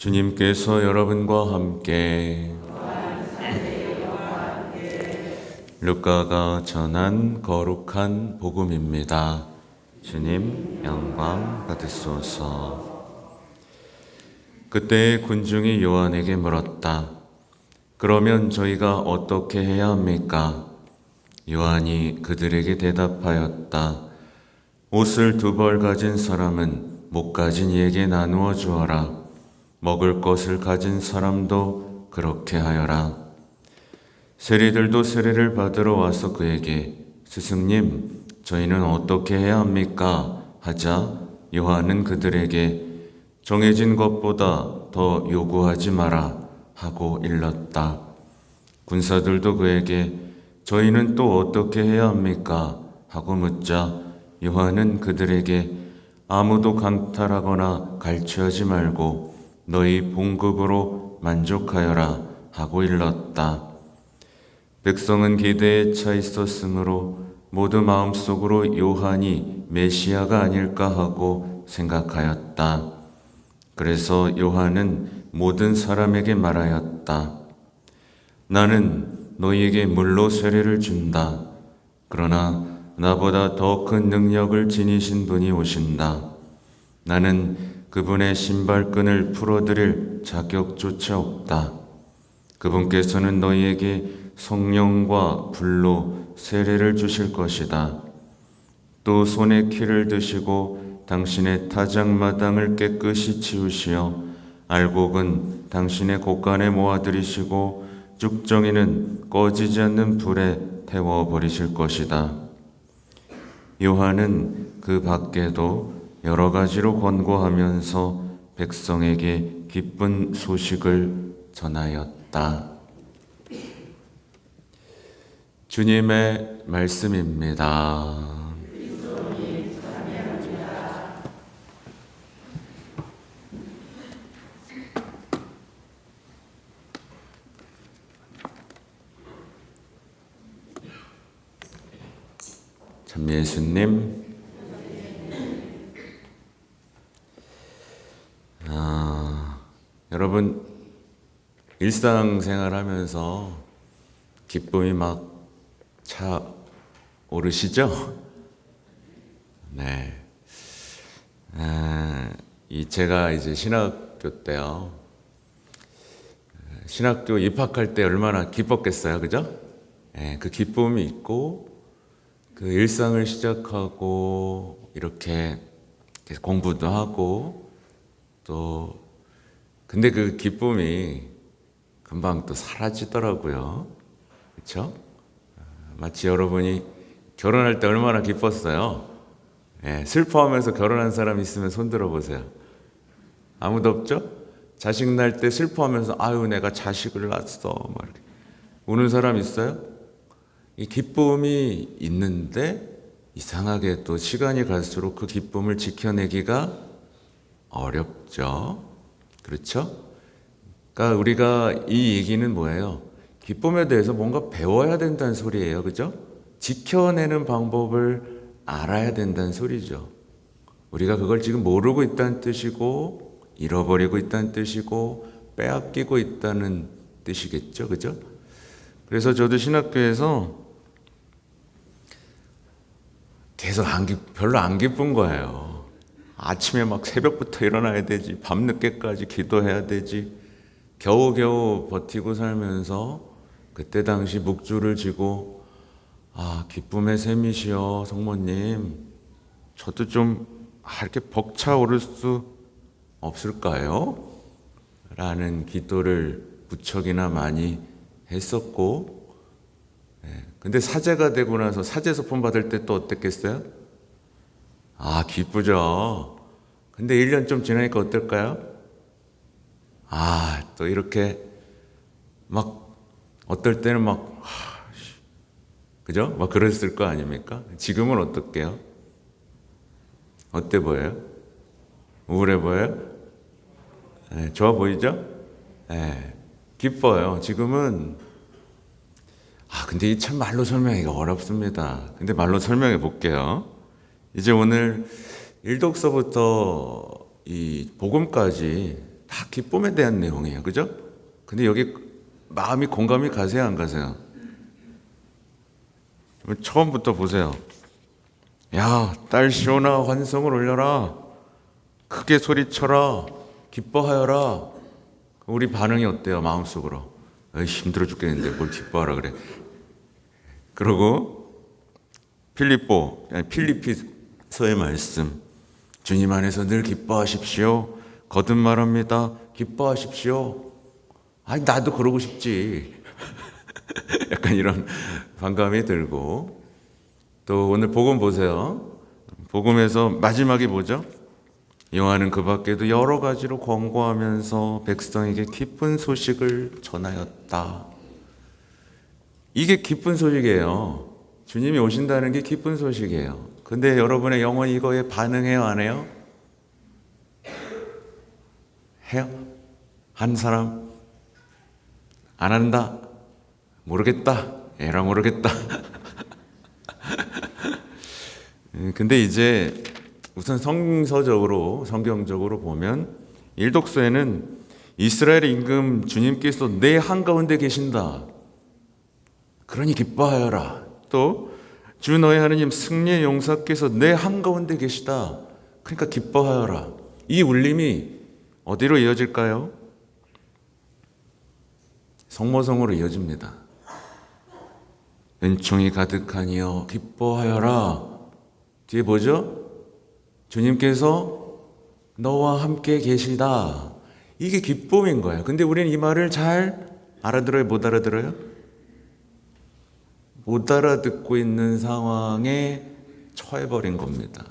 주님께서 여러분과 함께 루카가 전한 거룩한 복음입니다. 주님 영광 받으소서. 그때 군중이 요한에게 물었다. 그러면 저희가 어떻게 해야 합니까? 요한이 그들에게 대답하였다. 옷을 두 벌 가진 사람은 못 가진 이에게 나누어 주어라. 먹을 것을 가진 사람도 그렇게 하여라. 세리들도 세례를 받으러 와서 그에게 스승님, 저희는 어떻게 해야 합니까? 하자 요한은 그들에게 정해진 것보다 더 요구하지 마라 하고 일렀다. 군사들도 그에게 저희는 또 어떻게 해야 합니까? 하고 묻자 요한은 그들에게 아무도 강탈하거나 갈취하지 말고 너희 봉급으로 만족하여라 하고 일렀다. 백성은 기대에 차 있었으므로 모두 마음속으로 요한이 메시아가 아닐까 하고 생각하였다. 그래서 요한은 모든 사람에게 말하였다. 나는 너희에게 물로 세례를 준다. 그러나 나보다 더 큰 능력을 지니신 분이 오신다. 나는 그분의 신발끈을 풀어드릴 자격조차 없다. 그분께서는 너희에게 성령과 불로 세례를 주실 것이다. 또 손에 키를 드시고 당신의 타작마당을 깨끗이 치우시어 알곡은 당신의 곳간에 모아들이시고 쭉정이는 꺼지지 않는 불에 태워 버리실 것이다. 요한은 그 밖에도 여러 가지로 권고하면서 백성에게 기쁜 소식을 전하였다. 주님의 말씀입니다. 참 예수님, 여러분 일상생활 하면서 기쁨이 막 차 오르시죠? 네. 아, 이 제가 이제 신학교 때요. 신학교 입학할 때 얼마나 기뻤겠어요, 그죠? 네, 그 기쁨이 있고 그 일상을 시작하고 이렇게 공부도 하고 또 근데 그 기쁨이 금방 또 사라지더라고요. 그렇죠? 마치 여러분이 결혼할 때 얼마나 기뻤어요. 예, 슬퍼하면서 결혼한 사람 있으면 손 들어 보세요. 아무도 없죠? 자식 날때 슬퍼하면서 아유 내가 자식을 낳았어 막 이렇게 우는 사람 있어요? 이 기쁨이 있는데 이상하게 또 시간이 갈수록 그 기쁨을 지켜내기가 어렵죠. 그렇죠? 그러니까 우리가 이 얘기는 뭐예요? 기쁨에 대해서 뭔가 배워야 된다는 소리예요. 그죠? 지켜내는 방법을 알아야 된다는 소리죠. 우리가 그걸 지금 모르고 있다는 뜻이고, 잃어버리고 있다는 뜻이고, 빼앗기고 있다는 뜻이겠죠. 그죠? 그래서 저도 신학교에서 계속 안 기, 별로 안 기쁜 거예요. 아침에 막 새벽부터 일어나야 되지, 밤늦게까지 기도해야 되지, 겨우겨우 버티고 살면서 그때 당시 묵주를 지고 아 기쁨의 셈이시여 성모님 저도 좀 아, 이렇게 벅차오를 수 없을까요? 라는 기도를 무척이나 많이 했었고 네. 근데 사제가 되고 나서 사제 소품 받을 때 또 어땠겠어요? 아 기쁘죠 근데 1년 좀 지나니까 어떨까요? 아, 또 이렇게 막 어떨 때는 막 하, 그죠? 막 그랬을 거 아닙니까? 지금은 어떻게요? 어때 보여요? 우울해 보여요? 네, 좋아 보이죠? 네, 기뻐요. 지금은 아, 근데 이 참 말로 설명하기가 어렵습니다. 근데 말로 설명해 볼게요. 이제 오늘 일독서부터 이 복음까지 다 기쁨에 대한 내용이에요. 그죠? 근데 여기 마음이 공감이 가세요, 안 가세요? 처음부터 보세요. 야, 딸 시온아 환성을 올려라. 크게 소리쳐라. 기뻐하여라. 우리 반응이 어때요? 마음속으로. 힘들어 죽겠는데 뭘 기뻐하라 그래. 그러고 필리포, 필리피서의 말씀. 주님 안에서 늘 기뻐하십시오. 거듭 말합니다. 기뻐하십시오. 아니, 나도 그러고 싶지. 약간 이런 반감이 들고. 또 오늘 복음 보세요. 복음에서 마지막이 뭐죠? 요한은 그 밖에도 여러 가지로 권고하면서 백성에게 기쁜 소식을 전하였다. 이게 기쁜 소식이에요. 주님이 오신다는 게 기쁜 소식이에요. 근데 여러분의 영혼이 이거에 반응해요, 안 해요? 해요? 한 사람? 안 한다? 모르겠다. 에라 모르겠다. 음, 근데 이제 우선 성서적으로 성경적으로 보면 일독서에는 이스라엘의 임금 주님께서 내 한가운데 계신다. 그러니 기뻐하여라. 또 주 너의 하느님 승리의 용사께서 내 한가운데 계시다. 그러니까 기뻐하여라. 이 울림이 어디로 이어질까요? 성모성으로 이어집니다. 은총이 가득하니여 기뻐하여라. 뒤에 뭐죠? 주님께서 너와 함께 계시다. 이게 기쁨인 거예요. 근데 우리는 이 말을 잘 알아들어요? 못 알아들어요? 못 알아듣고 있는 상황에 처해버린 겁니다.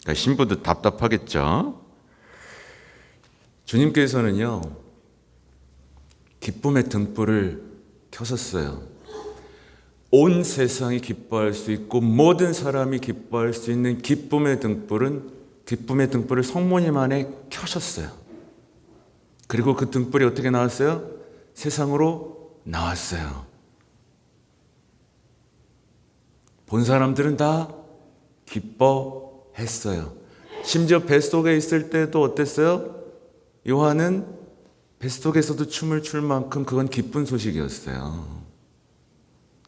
그러니까 신부도 답답하겠죠? 주님께서는요, 기쁨의 등불을 켜셨어요. 온 세상이 기뻐할 수 있고 모든 사람이 기뻐할 수 있는 기쁨의 등불은 기쁨의 등불을 성모님 안에 켜셨어요. 그리고 그 등불이 어떻게 나왔어요? 세상으로 나왔어요. 본 사람들은 다 기뻐했어요. 심지어 뱃속에 있을 때도 어땠어요? 요한은 뱃속에서도 춤을 출 만큼 그건 기쁜 소식이었어요.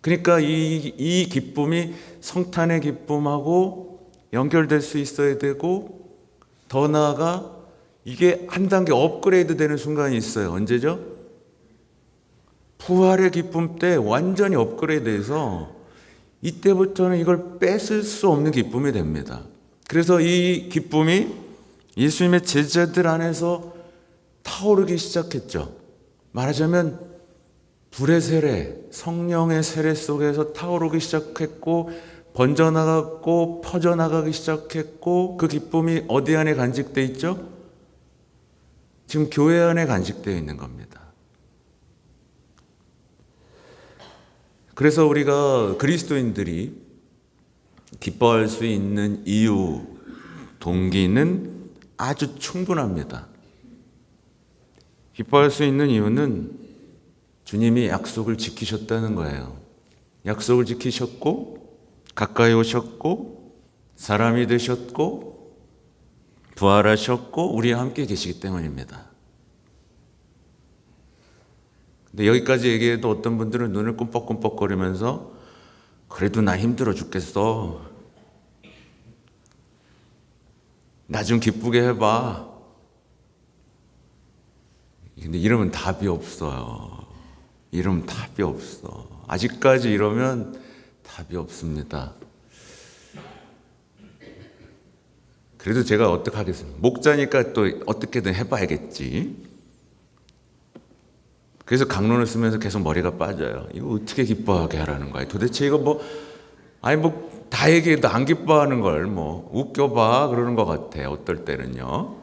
그러니까 이, 이 기쁨이 성탄의 기쁨하고 연결될 수 있어야 되고 더 나아가 이게 한 단계 업그레이드 되는 순간이 있어요. 언제죠? 부활의 기쁨 때 완전히 업그레이드해서 이때부터는 이걸 뺏을 수 없는 기쁨이 됩니다. 그래서 이 기쁨이 예수님의 제자들 안에서 타오르기 시작했죠. 말하자면 불의 세례, 성령의 세례 속에서 타오르기 시작했고 번져나갔고 퍼져나가기 시작했고 그 기쁨이 어디 안에 간직돼 있죠? 지금 교회 안에 간직되어 있는 겁니다. 그래서 우리가 그리스도인들이 기뻐할 수 있는 이유, 동기는 아주 충분합니다. 기뻐할 수 있는 이유는 주님이 약속을 지키셨다는 거예요. 약속을 지키셨고, 가까이 오셨고, 사람이 되셨고, 부활하셨고, 우리와 함께 계시기 때문입니다. 근데 여기까지 얘기해도 어떤 분들은 눈을 끔뻑끔뻑거리면서 그래도 나 힘들어 죽겠어. 나 좀 기쁘게 해봐. 근데 이러면 답이 없어요. 이러면 답이 없어. 아직까지 이러면 답이 없습니다. 그래도 제가 어떻게 하겠습니까? 목자니까 또 어떻게든 해봐야겠지. 그래서 강론을 쓰면서 계속 머리가 빠져요. 이거 어떻게 기뻐하게 하라는 거야? 도대체 이거 뭐, 아니 뭐, 다 얘기해도 안 기뻐하는 걸 뭐, 웃겨봐. 그러는 것 같아. 어떨 때는요.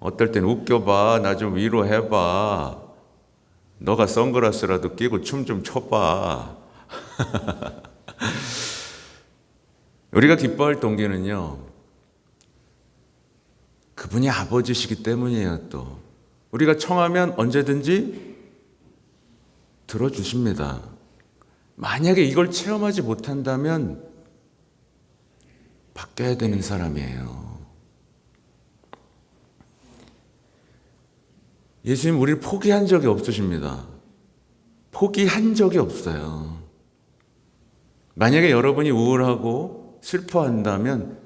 어떨 때는 웃겨봐. 나 좀 위로해봐. 너가 선글라스라도 끼고 춤 좀 춰봐. 우리가 기뻐할 동기는요. 그분이 아버지시기 때문이에요, 또. 우리가 청하면 언제든지 들어주십니다. 만약에 이걸 체험하지 못한다면 바뀌어야 되는 사람이에요. 예수님 우리를 포기한 적이 없으십니다. 포기한 적이 없어요. 만약에 여러분이 우울하고 슬퍼한다면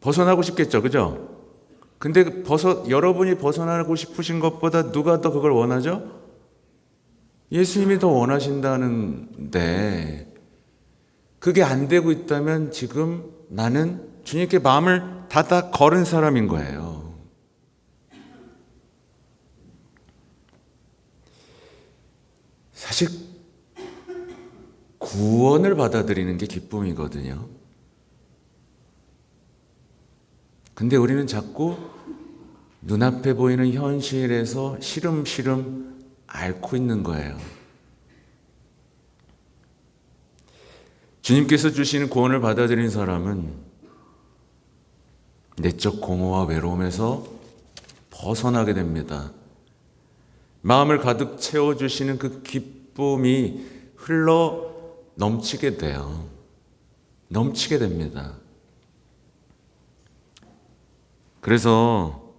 벗어나고 싶겠죠, 그죠? 근데 벗어, 여러분이 벗어나고 싶으신 것보다 누가 더 그걸 원하죠? 예수님이 더 원하신다는데, 그게 안 되고 있다면 지금 나는 주님께 마음을 닫아 걸은 사람인 거예요. 사실 구원을 받아들이는 게 기쁨이거든요. 근데 우리는 자꾸 눈앞에 보이는 현실에서 시름시름 앓고 있는 거예요. 주님께서 주시는 구원을 받아들인 사람은 내적 공허와 외로움에서 벗어나게 됩니다. 마음을 가득 채워주시는 그 기쁨이 흘러 넘치게 돼요. 넘치게 됩니다. 그래서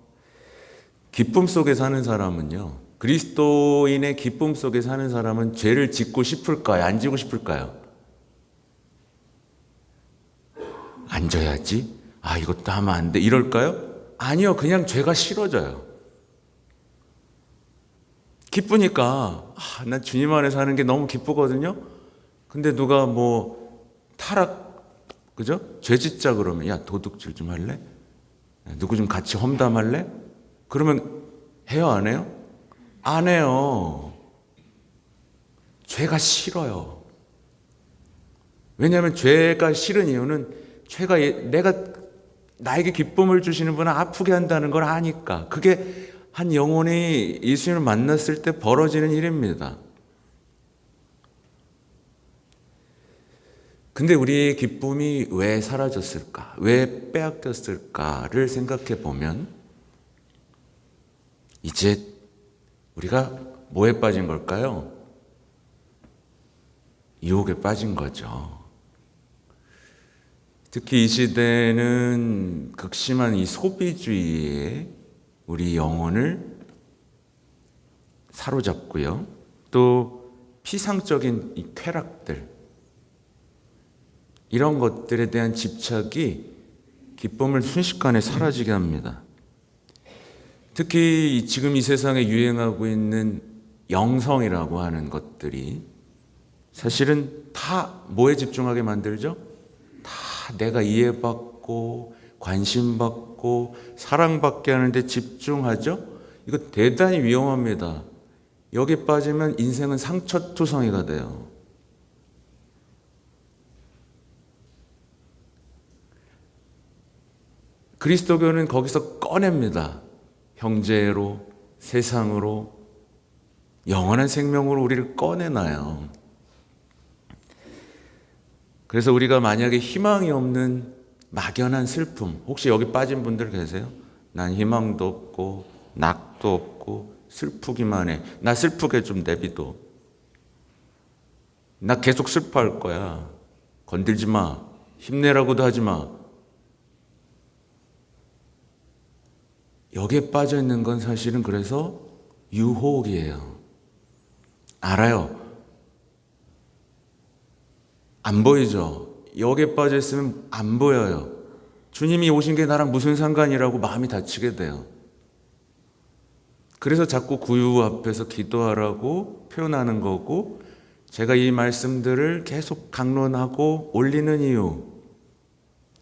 기쁨 속에 사는 사람은요, 그리스도인의 기쁨 속에 사는 사람은 죄를 짓고 싶을까요? 안 지고 싶을까요? 앉아야지. 아, 이것도 하면 안 돼. 이럴까요? 아니요. 그냥 죄가 싫어져요. 기쁘니까, 아, 난 주님 안에 사는 게 너무 기쁘거든요? 근데 누가 뭐, 타락, 그죠? 죄 짓자 그러면, 야, 도둑질 좀 할래? 누구 좀 같이 험담할래? 그러면 해요, 안 해요? 안 해요. 죄가 싫어요. 왜냐하면 죄가 싫은 이유는 죄가 예, 내가 나에게 기쁨을 주시는 분은 아프게 한다는 걸 아니까. 그게 한 영혼이 예수님을 만났을 때 벌어지는 일입니다. 근데 우리의 기쁨이 왜 사라졌을까? 왜 빼앗겼을까를 생각해 보면 이제 우리가 뭐에 빠진 걸까요? 유혹에 빠진 거죠. 특히 이 시대는 극심한 이 소비주의에 우리 영혼을 사로잡고요. 또 피상적인 이 쾌락들, 이런 것들에 대한 집착이 기쁨을 순식간에 사라지게 합니다. 특히 지금 이 세상에 유행하고 있는 영성이라고 하는 것들이 사실은 다 뭐에 집중하게 만들죠? 다 내가 이해받고 관심받고 사랑받게 하는데 집중하죠? 이거 대단히 위험합니다. 여기 빠지면 인생은 상처투성이가 돼요. 그리스도교는 거기서 꺼냅니다. 형제로, 세상으로, 영원한 생명으로 우리를 꺼내놔요. 그래서 우리가 만약에 희망이 없는 막연한 슬픔, 혹시 여기 빠진 분들 계세요? 난 희망도 없고, 낙도 없고, 슬프기만 해. 나 슬프게 좀 내비둬. 나 계속 슬퍼할 거야. 건들지 마. 힘내라고도 하지 마. 여기에 빠져 있는 건 사실은 그래서 유혹이에요. 알아요. 안 보이죠? 여기에 빠져 있으면 안 보여요. 주님이 오신 게 나랑 무슨 상관이라고 마음이 다치게 돼요. 그래서 자꾸 구유 앞에서 기도하라고 표현하는 거고, 제가 이 말씀들을 계속 강론하고 올리는 이유,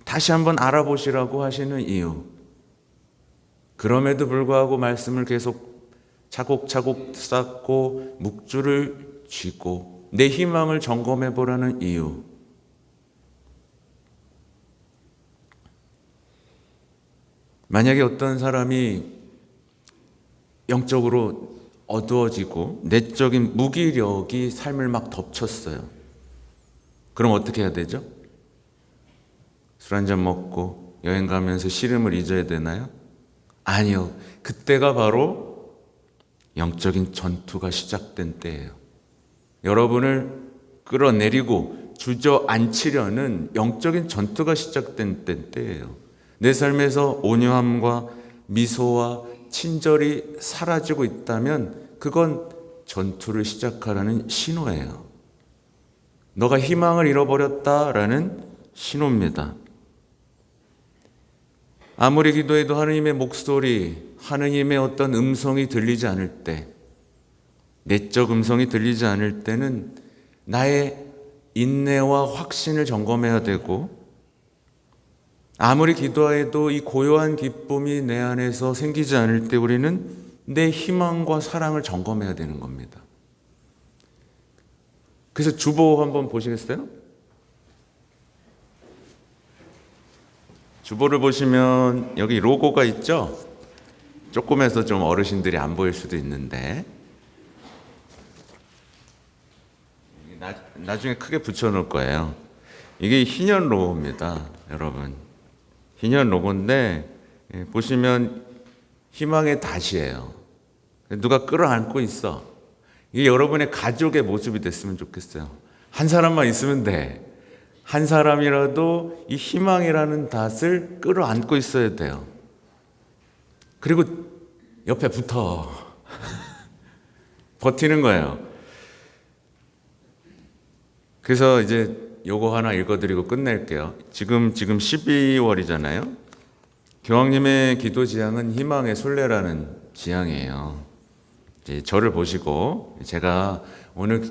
다시 한번 알아보시라고 하시는 이유, 그럼에도 불구하고 말씀을 계속 차곡차곡 쌓고 묵주를 쥐고 내 희망을 점검해 보라는 이유. 만약에 어떤 사람이 영적으로 어두워지고 내적인 무기력이 삶을 막 덮쳤어요. 그럼 어떻게 해야 되죠? 술 한잔 먹고 여행 가면서 시름을 잊어야 되나요? 아니요. 그때가 바로 영적인 전투가 시작된 때예요. 여러분을 끌어내리고 주저앉히려는 영적인 전투가 시작된 때예요. 내 삶에서 온유함과 미소와 친절이 사라지고 있다면 그건 전투를 시작하라는 신호예요. 너가 희망을 잃어버렸다라는 신호입니다. 아무리 기도해도 하느님의 목소리, 하느님의 어떤 음성이 들리지 않을 때, 내적 음성이 들리지 않을 때는 나의 인내와 확신을 점검해야 되고, 아무리 기도해도 이 고요한 기쁨이 내 안에서 생기지 않을 때 우리는 내 희망과 사랑을 점검해야 되는 겁니다. 그래서 주보 한번 보시겠어요? 주보를 보시면 여기 로고가 있죠? 조금해서 좀 어르신들이 안 보일 수도 있는데 나, 나중에 크게 붙여놓을 거예요. 이게 희년 로고입니다, 여러분. 희년 로고인데 예, 보시면 희망의 닷이에요. 누가 끌어안고 있어. 이게 여러분의 가족의 모습이 됐으면 좋겠어요. 한 사람만 있으면 돼. 한 사람이라도 이 희망이라는 닷을 끌어안고 있어야 돼요. 그리고 옆에 붙어. 버티는 거예요. 그래서 이제 요거 하나 읽어드리고 끝낼게요. 지금 지금 12월이잖아요. 교황님의 기도 지향은 희망의 순례라는 지향이에요. 저를 보시고 제가 오늘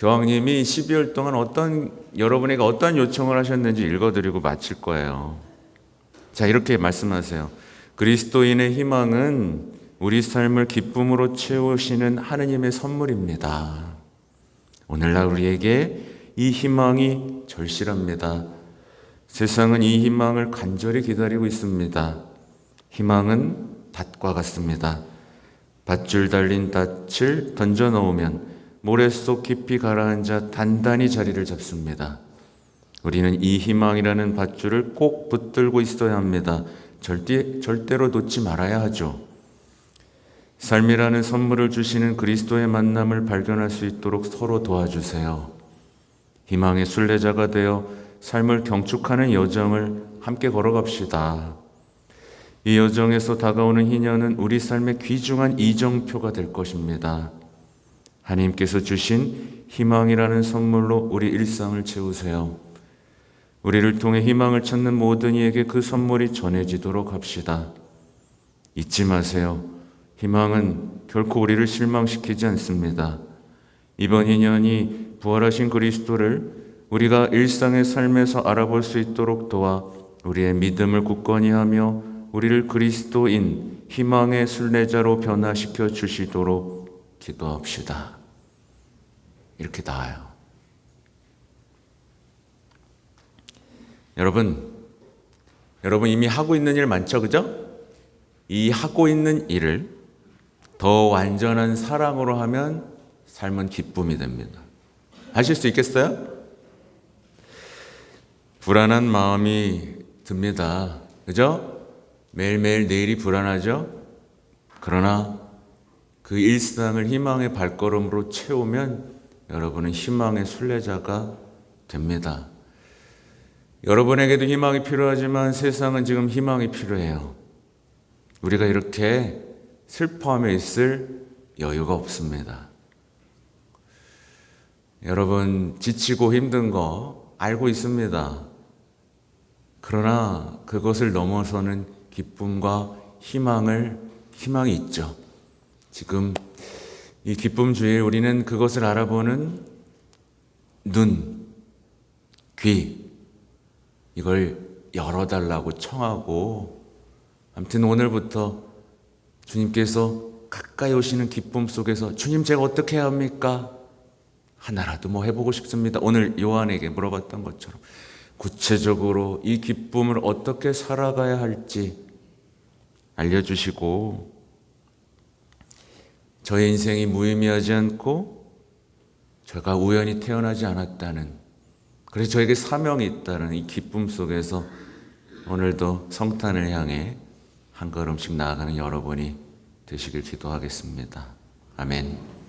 교황님이 12월 동안 어떤 여러분에게 어떤 요청을 하셨는지 읽어드리고 마칠 거예요. 자 이렇게 말씀하세요. 그리스도인의 희망은 우리 삶을 기쁨으로 채우시는 하느님의 선물입니다. 오늘날 우리에게 이 희망이 절실합니다. 세상은 이 희망을 간절히 기다리고 있습니다. 희망은 닷과 같습니다. 밧줄 달린 닻을 던져 넣으면 모래 속 깊이 가라앉아 단단히 자리를 잡습니다. 우리는 이 희망이라는 밧줄을 꼭 붙들고 있어야 합니다. 절대, 절대로 놓지 말아야 하죠. 삶이라는 선물을 주시는 그리스도의 만남을 발견할 수 있도록 서로 도와주세요. 희망의 순례자가 되어 삶을 경축하는 여정을 함께 걸어갑시다. 이 여정에서 다가오는 희년은 우리 삶의 귀중한 이정표가 될 것입니다. 하나님께서 주신 희망이라는 선물로 우리 일상을 채우세요. 우리를 통해 희망을 찾는 모든 이에게 그 선물이 전해지도록 합시다. 잊지 마세요. 희망은 결코 우리를 실망시키지 않습니다. 이번 인연이 부활하신 그리스도를 우리가 일상의 삶에서 알아볼 수 있도록 도와 우리의 믿음을 굳건히 하며 우리를 그리스도인 희망의 순례자로 변화시켜 주시도록 기도합시다. 이렇게 나와요. 여러분, 여러분 이미 하고 있는 일 많죠, 그죠? 이 하고 있는 일을 더 완전한 사랑으로 하면 삶은 기쁨이 됩니다. 하실 수 있겠어요? 불안한 마음이 듭니다. 그죠? 매일매일 내일이 불안하죠? 그러나 그 일상을 희망의 발걸음으로 채우면 여러분은 희망의 순례자가 됩니다. 여러분에게도 희망이 필요하지만 세상은 지금 희망이 필요해요. 우리가 이렇게 슬퍼하며 있을 여유가 없습니다. 여러분, 지치고 힘든 거 알고 있습니다. 그러나 그것을 넘어서는 기쁨과 희망을, 희망이 있죠. 지금 이 기쁨 주일 우리는 그것을 알아보는 눈, 귀, 이걸 열어달라고 청하고, 아무튼 오늘부터 주님께서 가까이 오시는 기쁨 속에서 주님 제가 어떻게 해야 합니까? 하나라도 뭐 해보고 싶습니다. 오늘 요한에게 물어봤던 것처럼 구체적으로 이 기쁨을 어떻게 살아가야 할지 알려주시고 저의 인생이 무의미하지 않고 제가 우연히 태어나지 않았다는 그래서 저에게 사명이 있다는 이 기쁨 속에서 오늘도 성탄을 향해 한 걸음씩 나아가는 여러분이 되시길 기도하겠습니다. 아멘.